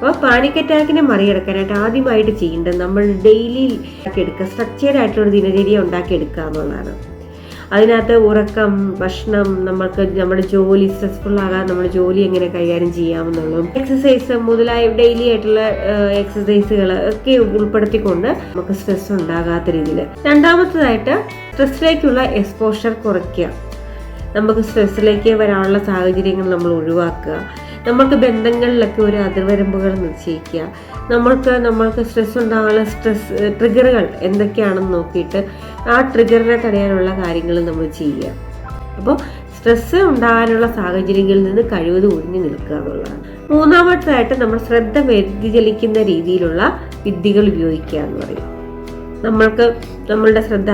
അപ്പോൾ പാനിക് അറ്റാക്കിനെ മറികടക്കാനായിട്ട് ആദ്യമായിട്ട് ചെയ്യേണ്ടത് നമ്മൾ ഡെയിലി എടുക്കുക സ്ട്രക്ചേർഡ് ആയിട്ടുള്ള ദിനചര്യ ഉണ്ടാക്കിയെടുക്കുക എന്നുള്ളതാണ്. അതിനകത്ത് ഉറക്കം ഭക്ഷണം നമ്മൾക്ക് നമ്മുടെ ജോലി സ്ട്രെസ്ഫുൾ ആകാൻ നമ്മുടെ ജോലി എങ്ങനെ കൈകാര്യം ചെയ്യാമെന്നുള്ളതും എക്സസൈസ് മുതലായ ഡെയിലി ആയിട്ടുള്ള എക്സസൈസുകൾ ഒക്കെ ഉൾപ്പെടുത്തിക്കൊണ്ട് നമുക്ക് സ്ട്രെസ് ഉണ്ടാകാത്ത രീതിയിൽ രണ്ടാമത്തതായിട്ട് സ്ട്രെസ്സിലേക്കുള്ള എക്സ്പോഷർ കുറയ്ക്കുക. നമുക്ക് സ്ട്രെസ്സിലേക്ക് വരാനുള്ള സാഹചര്യങ്ങൾ നമ്മൾ ഒഴിവാക്കുക. നമ്മൾക്ക് ബന്ധങ്ങളിലൊക്കെ ഒരു അതിർവരമ്പുകൾ നിശ്ചയിക്കുക. നമ്മൾക്ക് നമ്മൾക്ക് സ്ട്രെസ് ഉണ്ടാകാനുള്ള സ്ട്രെസ് ട്രിഗറുകൾ എന്തൊക്കെയാണെന്ന് നോക്കിയിട്ട് ആ ട്രിഗറിനെ തടയാനുള്ള കാര്യങ്ങൾ നമ്മൾ ചെയ്യുക. അപ്പോൾ സ്ട്രെസ് ഉണ്ടാകാനുള്ള സാഹചര്യങ്ങളിൽ നിന്ന് കഴിവതും ഒഴിഞ്ഞു നിൽക്കുക എന്നുള്ളതാണ്. മൂന്നാമത്തായിട്ട് നമ്മൾ ശ്രദ്ധ വ്യതിചലിക്കുന്ന രീതിയിലുള്ള വിദ്യകൾ ഉപയോഗിക്കുക എന്ന് പറയും. നമ്മൾക്ക് നമ്മളുടെ ശ്രദ്ധ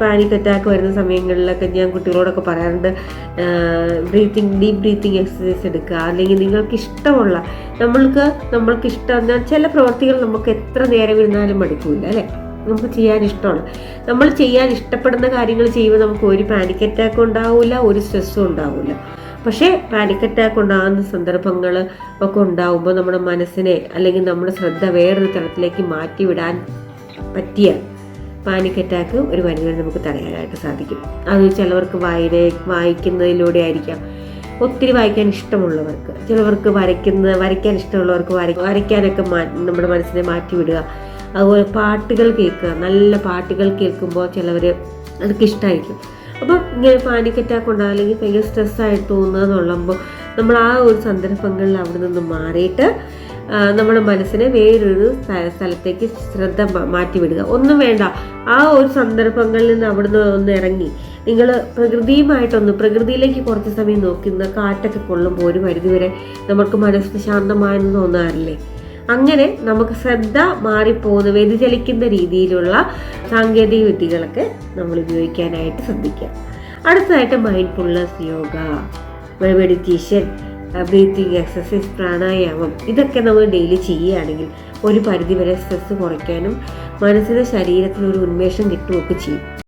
പാനിക് അറ്റാക്ക് വരുന്ന സമയങ്ങളിലൊക്കെ ഞാൻ കുട്ടികളോടൊക്കെ പറയാറുണ്ട് ബ്രീത്തിങ് ഡീപ്പ് ബ്രീത്തിങ് എക്സസൈസ് എടുക്കുക. അല്ലെങ്കിൽ നിങ്ങൾക്ക് ഇഷ്ടമുള്ള നമ്മൾക്ക് നമ്മൾക്ക് ഇഷ്ടം ചില പ്രവർത്തികൾ നമുക്ക് എത്ര നേരം ഇരുന്നാലും മടുക്കില്ല അല്ലേ? നമുക്ക് ചെയ്യാൻ ഇഷ്ടമാണ്. നമ്മൾ ചെയ്യാൻ ഇഷ്ടപ്പെടുന്ന കാര്യങ്ങൾ ചെയ്യുമ്പോൾ നമുക്ക് ഒരു പാനിക് അറ്റാക്ക് ഉണ്ടാവില്ല ഒരു സ്ട്രെസ്സും ഉണ്ടാവില്ല പക്ഷേ പാനിക് അറ്റാക്ക് ഉണ്ടാകുന്ന സന്ദർഭങ്ങൾ ഒക്കെ ഉണ്ടാകുമ്പോൾ നമ്മുടെ മനസ്സിനെ അല്ലെങ്കിൽ നമ്മുടെ ശ്രദ്ധ വേറൊരു തരത്തിലേക്ക് മാറ്റിവിടാൻ പറ്റിയ പാനിക് അറ്റാക്ക് ഒരു പരിധിവരെ നമുക്ക് തടയാനായിട്ട് സാധിക്കും. അത് ചിലവർക്ക് വായന വായിക്കുന്നതിലൂടെ ആയിരിക്കാം. ഒത്തിരി വായിക്കാൻ ഇഷ്ടമുള്ളവർക്ക് ചിലവർക്ക് വരയ്ക്കുന്ന വരയ്ക്കാൻ ഇഷ്ടമുള്ളവർക്ക് വര വരയ്ക്കാനൊക്കെ മാ നമ്മുടെ മനസ്സിനെ മാറ്റി വിടുക അതുപോലെ പാട്ടുകൾ കേൾക്കുക നല്ല പാട്ടുകൾ കേൾക്കുമ്പോൾ ചിലവർ അതൊക്കെ ഇഷ്ടമായിരിക്കും അപ്പോൾ ഇങ്ങനെ പാനിക് അറ്റാക്ക് ഉണ്ടാകും അല്ലെങ്കിൽ ഭയങ്കര സ്ട്രെസ്സായിട്ട് തോന്നുക നമ്മൾ ആ ഒരു സന്ദർഭങ്ങളിൽ അവിടെ നിന്ന് മാറിയിട്ട് നമ്മുടെ മനസ്സിനെ വേറൊരു സ്ഥലത്തേക്ക് ശ്രദ്ധ മാറ്റിവിടുക. ഒന്നും വേണ്ട. ആ ഒരു സന്ദർഭങ്ങളിൽ നിന്ന് അവിടുന്ന് ഒന്ന് ഇറങ്ങി. നിങ്ങൾ പ്രകൃതിയുമായിട്ടൊന്ന് പ്രകൃതിയിലേക്ക് കുറച്ച് സമയം നോക്കുന്ന കാറ്റൊക്കെ കൊള്ളുമ്പോൾ ഒരു പരിധിവരെ നമുക്ക് മനസ്സ് ശാന്തമായെന്ന് തോന്നാറില്ലേ? അങ്ങനെ നമുക്ക് ശ്രദ്ധ മാറിപ്പോകുന്ന വ്യതിചലിക്കുന്ന രീതിയിലുള്ള സാങ്കേതിക വിദ്യകളൊക്കെ നമ്മൾ ഉപയോഗിക്കാനായിട്ട് ശ്രദ്ധിക്കാം. അടുത്തതായിട്ട് mindfulness yoga meditation breathing exercise pranayamam ഇതൊക്കെ നമ്മൾ ഡെയിലി ചെയ്യുകയാണെങ്കിൽ ഒരു പരിധിവരെ സ്ട്രെസ് കുറയ്ക്കാനും മനസ്സിന് ശരീരത്തിന് ഒരു ഉന്മേഷം കിട്ടുകയൊക്കെ ചെയ്യും.